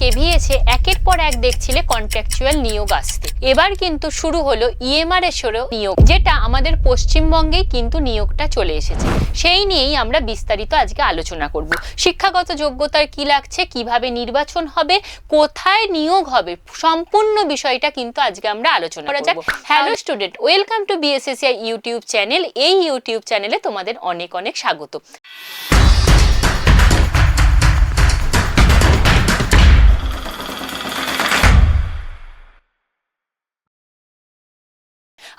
কেভিএসে একের পর এক দেখছিলে কন্ট্রাকচুয়াল নিয়োগ আসতে। এবার কিন্তু শুরু হলো ইএমআর এসেরও নিয়োগ যেটা আমাদের পশ্চিমবঙ্গেই কিন্তু নিয়োগটা চলে এসেছে। সেই নিয়েই আমরা বিস্তারিত আজকে আলোচনা করব। শিক্ষাগত যোগ্যতার কি লাগছে কীভাবে নির্বাচন হবে কোথায় নিয়োগ হবে সম্পূর্ণ বিষয়টা কিন্তু আজকে আমরা আলোচনা করা যাক hello student welcome to BSACI YouTube channel এই ইউটিউব চ্যানেলে তোমাদের অনেক অনেক স্বাগত।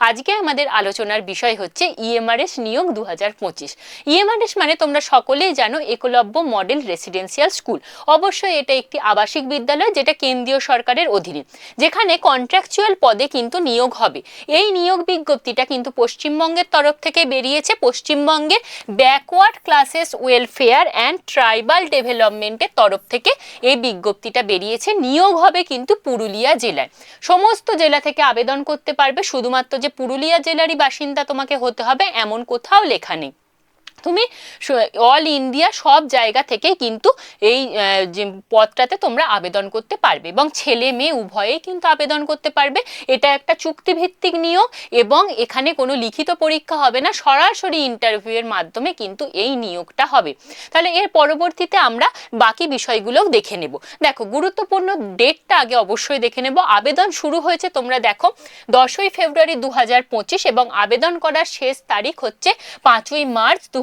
আজকে আমাদের আলোচনার বিষয় হচ্ছে ইএমআরএস নিয়োগ দু হাজার পঁচিশ ইএমআরএস মানে তোমরা সকলেই জানো একলব্য মডেল রেসিডেন্সিয়াল স্কুল। অবশ্যই এটা একটি আবাসিক বিদ্যালয় যেটা কেন্দ্রীয় সরকারের অধীনে। যেখানে কন্ট্রাকচুয়াল পদে কিন্তু নিয়োগ হবে। এই নিয়োগ বিজ্ঞপ্তিটা কিন্তু পশ্চিমবঙ্গের তরফ থেকে বেরিয়েছে। পশ্চিমবঙ্গের backward classes welfare and tribal ডেভেলপমেন্টের তরফ থেকে এই বিজ্ঞপ্তিটা বেরিয়েছে। নিয়োগ হবে কিন্তু পুরুলিয়া জেলায়। সমস্ত জেলা থেকে আবেদন করতে পারবে। শুধুমাত্র যে পুরুলিয়া জেলারই বাসিন্দা তোমাকে হতে হবে এমন কোথাও লেখা নেই। তুমি অল ইন্ডিয়া সব জায়গা থেকেই কিন্তু এই যে পদটাতে তোমরা আবেদন করতে পারবে এবং ছেলে মেয়ে উভয়েই কিন্তু আবেদন করতে পারবে। এটা একটা চুক্তিভিত্তিক নিয়োগ এবং এখানে কোনো লিখিত পরীক্ষা হবে না, সরাসরি ইন্টারভিউয়ের মাধ্যমে কিন্তু এই নিয়োগটা হবে। তাহলে এর পরবর্তীতে আমরা বাকি বিষয়গুলোও দেখে নেব। দেখো, গুরুত্বপূর্ণ ডেটটা আগে অবশ্যই দেখে নেব। আবেদন শুরু হয়েছে, তোমরা দেখো, দশই ফেব্রুয়ারি দু হাজার পঁচিশ এবং আবেদন করার শেষ তারিখ হচ্ছে পাঁচই মার্চ দু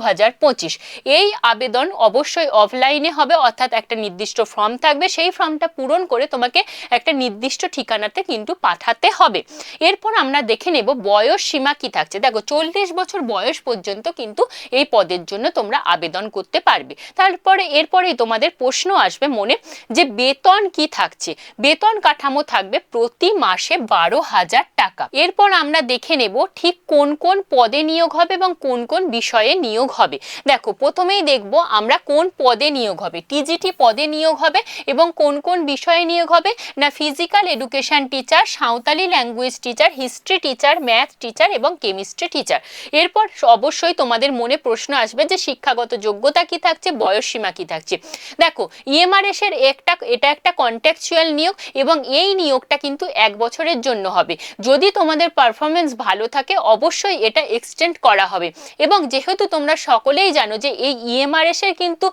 এই আবেদন অবশ্যই অফলাইনে হবে, অর্থাৎ একটা নির্দিষ্ট ফর্ম থাকবে, সেই ফর্মটা পূরণ করে তোমাকে একটা নির্দিষ্ট ঠিকানাতে কিন্তু পাঠাতে হবে। এরপর আমরা দেখে নেব বয়স সীমা কি থাকছে। দেখো, চল্লিশ বছর বয়স পর্যন্ত কিন্তু এই পদের জন্য তোমরা আবেদন করতে পারবে। তারপরে এরপরেই তোমাদের প্রশ্ন আসবে মনে যে বেতন কি থাকছে? বেতন কাঠামো থাকবে প্রতি মাসে বারো হাজার টাকা। এরপর আমরা দেখে নেব ঠিক কোন কোন পদে নিয়োগ হবে এবং কোন কোন বিষয়ে নিয়োগ হবে। দেখো, প্রথমেই দেখব আমরা কোন পদে নিয়োগ হবে। টিজিটি পদে নিয়োগ হবে এবং কোন কোন বিষয়ে নিয়োগ হবে? না physical education teacher Santali language teacher history teacher math teacher এবং কেমিস্ট্রি টিচার এরপর অবশ্যই তোমাদের মনে প্রশ্ন আসবে যে শিক্ষাগত যোগ্যতা কি থাকছে, বয়স সীমা কি থাকছে। দেখো ইএমআরএস এর একটা, এটা একটা কন্ট্যাকচুয়াল নিয়োগ এবং এই নিয়োগটা কিন্তু এক বছরের জন্য হবে। যদি তোমাদের পারফরমেন্স ভালো থাকে, অবশ্যই এটা এক্সটেন্ড করা হবে। এবং যেহেতু তোমরা সকলেই জানো যে এই ইএমআরএস এর কিন্তু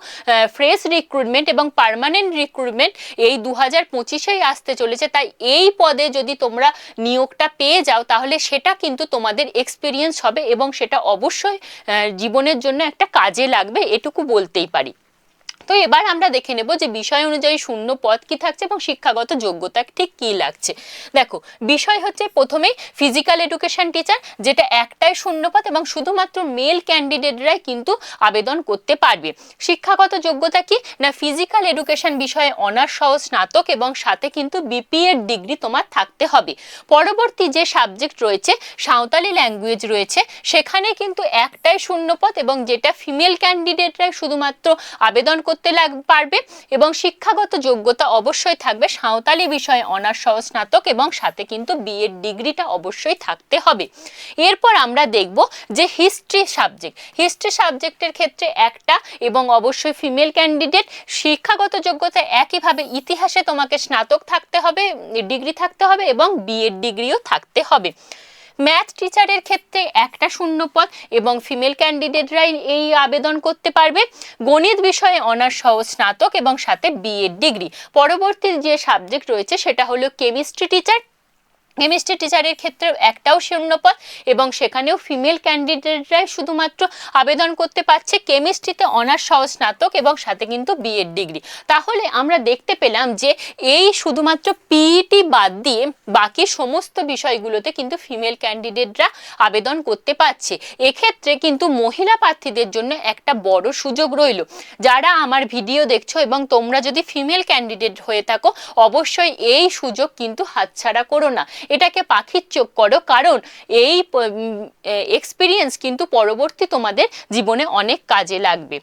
ফ্রেশ রিক্রুটমেন্ট এবং পার্মানেন্ট রিক্রুটমেন্ট এই দু হাজার পঁচিশেই আসতে চলেছে। তাই এই পদে যদি তোমরা নিয়োগটা পেয়ে যাও, তাহলে সেটা কিন্তু তোমাদের এক্সপিরিয়েন্স হবে এবং সেটা অবশ্যই জীবনের জন্য একটা কাজে লাগবে, এটুকু বলতেই পারি। তো এবার আমরা দেখে নেব যে বিষয় অনুযায়ী শূন্য পদ কি থাকছে এবং শিক্ষাগত যোগ্যতা ঠিক কি লাগছে। দেখো, বিষয় হচ্ছে প্রথমে ফিজিক্যাল এডুকেশন টিচার যেটা একটাই শূন্য পদ এবং শুধুমাত্র মেল ক্যান্ডিডেটরাই কিন্তু আবেদন করতে পারবে। শিক্ষাগত যোগ্যতা কি? না ফিজিক্যাল এডুকেশন বিষয়ে অনার্স সহ স্নাতক এবং সাথে কিন্তু বিপিএড ডিগ্রি তোমার থাকতে হবে। পরবর্তী যে সাবজেক্ট রয়েছে, সাঁওতালি ল্যাঙ্গুয়েজ রয়েছে, সেখানে কিন্তু একটাই শূন্যপদ এবং যেটা ফিমেল ক্যান্ডিডেটরাই শুধুমাত্র আবেদন করতে লাগ, পারবে এবং শিক্ষাগত যোগ্যতা অবশ্যই থাকবে। সাঁওতালি বিষয়ে অনার্স সহ স্নাতক এবং সাথে কিন্তু বিএড ডিগ্রিটা অবশ্যই থাকতে হবে। এরপর আমরা দেখব যে হিস্ট্রি সাবজেক্ট। হিস্ট্রি সাবজেক্টের ক্ষেত্রে একটা এবং অবশ্যই ফিমেল ক্যান্ডিডেট। শিক্ষাগত যোগ্যতা একইভাবে ইতিহাসে তোমাকে স্নাতক থাকতে হবে, ডিগ্রি থাকতে হবে এবং বিএড ডিগ্রিও থাকতে হবে। ম্যাথ টিচারের ক্ষেত্রে একটা শূন্য পদ এবং ফিমেল ক্যান্ডিডেটরাই এই আবেদন করতে পারবে। গণিত বিষয়ে অনার্স সহ স্নাতক এবং সাথে বিএড ডিগ্রি পরবর্তী যে সাবজেক্ট রয়েছে সেটা হলো কেমিস্ট্রি টিচার কেমিস্ট্রি টিচারের ক্ষেত্রেও একটাও শূন্যপদ এবং সেখানেও ফিমেল ক্যান্ডিডেটরাই শুধুমাত্র আবেদন করতে পারছে কেমিস্ট্রিতে অনার্স সহ স্নাতক এবং সাথে কিন্তু বিএড ডিগ্রি তাহলে আমরা দেখতে পেলাম যে এই শুধুমাত্র পিইটি বাদ দিয়ে বাকি সমস্ত বিষয়গুলোতে কিন্তু ফিমেল ক্যান্ডিডেটরা আবেদন করতে পারছে। এক্ষেত্রে কিন্তু মহিলা প্রার্থীদের জন্য একটা বড় সুযোগ রইল। যারা আমার ভিডিও দেখছ এবং তোমরা যদি ফিমেল ক্যান্ডিডেট হয়ে থাকো, অবশ্যই এই সুযোগ কিন্তু হাতছাড়া করো না। এটাকে পাখির চোখ করো। কারণ এই এক্সপিরিয়েন্স কিন্তু পরবর্তী তোমাদের জীবনে অনেক কাজে লাগবে।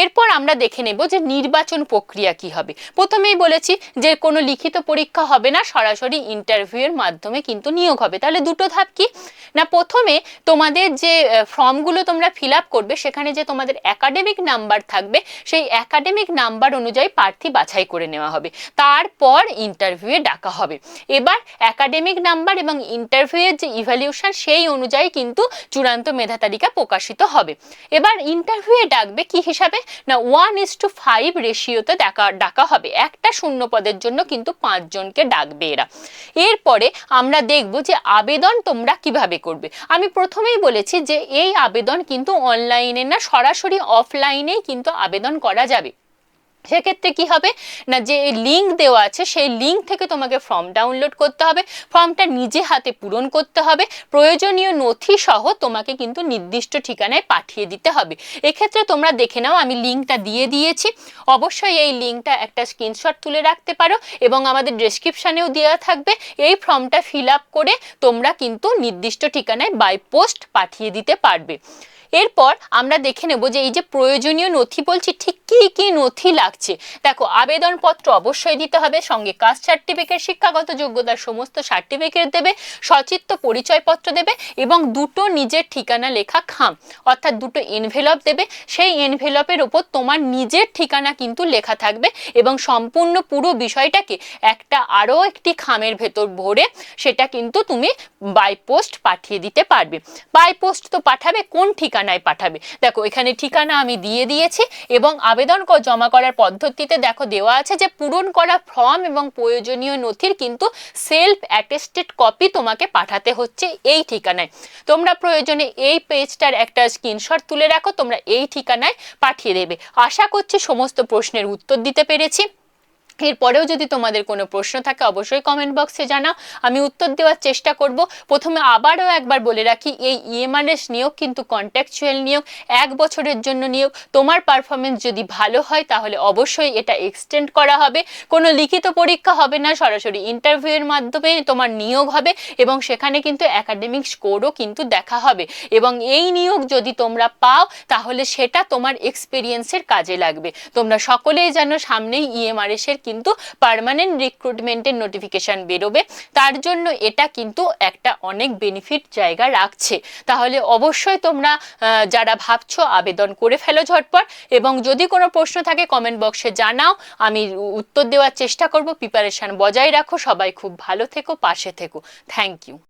এরপর আমরা দেখে নেব যে নির্বাচন প্রক্রিয়া কি হবে। প্রথমেই বলেছি যে কোনো লিখিত পরীক্ষা হবে না, সরাসরি ইন্টারভিউয়ের মাধ্যমে কিন্তু নিয়োগ হবে। তাহলে দুটো ধাপ কি? না, প্রথমে তোমাদের যে ফর্মগুলো তোমরা ফিল আপ করবে, সেখানে যে তোমাদের একাডেমিক নাম্বার থাকবে, সেই একাডেমিক নাম্বার অনুযায়ী প্রার্থী বাছাই করে নেওয়া হবে। তারপর ইন্টারভিউয়ে ডাকা হবে। এবার একাডেমিক নাম্বার এবং ইন্টারভিউয়ের যে ইভ্যালিউশন সেই অনুযায়ী কিন্তু চূড়ান্ত মেধা তালিকা প্রকাশিত হবে। এবার ইন্টারভিউয়ে ডাকবে কি হিসাবে? না ওয়ান ইস টু ফাইভ রেশিওতে ডাকা ডাকা হবে। একটা শূন্য পদের জন্য কিন্তু পাঁচজনকে ডাকবে এরা। এরপরে আমরা দেখব যে আবেদন তোমরা কীভাবে করবে। আমি প্রথমেই বলেছি যে এই আবেদন কিন্তু অনলাইনে না, সরাসরি অফলাইনেই কিন্তু আবেদন করা যাবে। সেক্ষেত্রে কি হবে? না, যে লিঙ্ক দেওয়া আছে, সেই লিঙ্ক থেকে তোমাকে ফর্ম ডাউনলোড করতে হবে। ফর্মটা নিজে হাতে পূরণ করতে হবে। প্রয়োজনীয় নথি সহ তোমাকে কিন্তু নির্দিষ্ট ঠিকানায় পাঠিয়ে দিতে হবে। এক্ষেত্রে তোমরা দেখে নাও, আমি লিঙ্কটা দিয়ে দিয়েছি। অবশ্যই এই লিঙ্কটা একটা স্ক্রিনশট তুলে রাখতে পারো এবং আমাদের ডেসক্রিপশানেও দেওয়া থাকবে। এই ফর্মটা ফিল আপ করে তোমরা কিন্তু নির্দিষ্ট ঠিকানায় বাই পোস্ট পাঠিয়ে দিতে পারবে। এরপর আমরা দেখে নেব যে এই যে প্রয়োজনীয় নথি বলছি, ঠিক কি কি নথি লাগছে? দেখো, আবেদনপত্র অবশ্যই দিতে হবে, সঙ্গে কাস্ট সার্টিফিকেট, শিক্ষাগত যোগ্যতার সমস্ত সার্টিফিকেট দেবে, সচিত্র পরিচয়পত্র দেবে এবং দুটো নিজের ঠিকানা লেখা খাম, অর্থাৎ দুটো এনভেলপ দেবে। সেই এনভেলপের ওপর তোমার নিজের ঠিকানা কিন্তু লেখা থাকবে এবং সম্পূর্ণ পুরো বিষয়টাকে একটা আরও একটি খামের ভেতর ভরে সেটা কিন্তু তুমি বাই পোস্ট পাঠিয়ে দিতে পারবে। বাই পোস্ট তো পাঠাবে, কোন ঠিকানায় পাঠাবে? দেখো, এখানে ঠিকানা আমি দিয়ে দিয়েছি এবং আবেদন জমা করার পদ্ধতিতে দেখো দেওয়া আছে যে পূরণ করা ফর্ম এবং প্রয়োজনীয় নথির কিন্তু সেলফ অ্যাটেস্টেড কপি তোমাকে পাঠাতে হচ্ছে এই ঠিকানায়। তোমরা প্রয়োজনে এই পেজটার একটা স্ক্রিনশট তুলে রাখো, তোমরা এই ঠিকানায় পাঠিয়ে দেবে। আশা করছি সমস্ত প্রশ্নের উত্তর দিতে পেরেছি। এরপরেও যদি তোমাদের কোনো প্রশ্ন থাকে, অবশ্যই কমেন্ট বক্সে জানাও। আমি উত্তর দেওয়ার চেষ্টা করব। প্রথমে আবারও একবার বলে রাখি, এই ইএমআরএস নিয়োগ কিন্তু কন্ট্যাকচুয়াল নিয়োগ, এক বছরের জন্য নিয়োগ। তোমার পারফরমেন্স যদি ভালো হয়, তাহলে অবশ্যই এটা এক্সটেন্ড করা হবে। কোনো লিখিত পরীক্ষা হবে না, সরাসরি ইন্টারভিউয়ের মাধ্যমে তোমার নিয়োগ হবে এবং সেখানে কিন্তু একাডেমিক স্কোরও কিন্তু দেখা হবে। এবং এই নিয়োগ যদি তোমরা পাও, তাহলে সেটা তোমার এক্সপিরিয়েন্সের কাজে লাগবে। তোমরা সকলেই জানো সামনেই ইএমআরএস এর কিন্তু পার্মানেন্ট রিক্রুটমেন্টের নোটিফিকেশান বেরোবে। তার জন্য এটা কিন্তু একটা অনেক বেনিফিট জায়গা রাখছে। তাহলে অবশ্যই তোমরা যারা ভাবছ আবেদন করে ফেলো ঝটপট এবং যদি কোনো প্রশ্ন থাকে কমেন্ট বক্সে জানাও। আমি উত্তর দেওয়ার চেষ্টা করব। প্রিপারেশান বজায় রাখো। সবাই খুব ভালো থেকো, পাশে থেকো। Thank you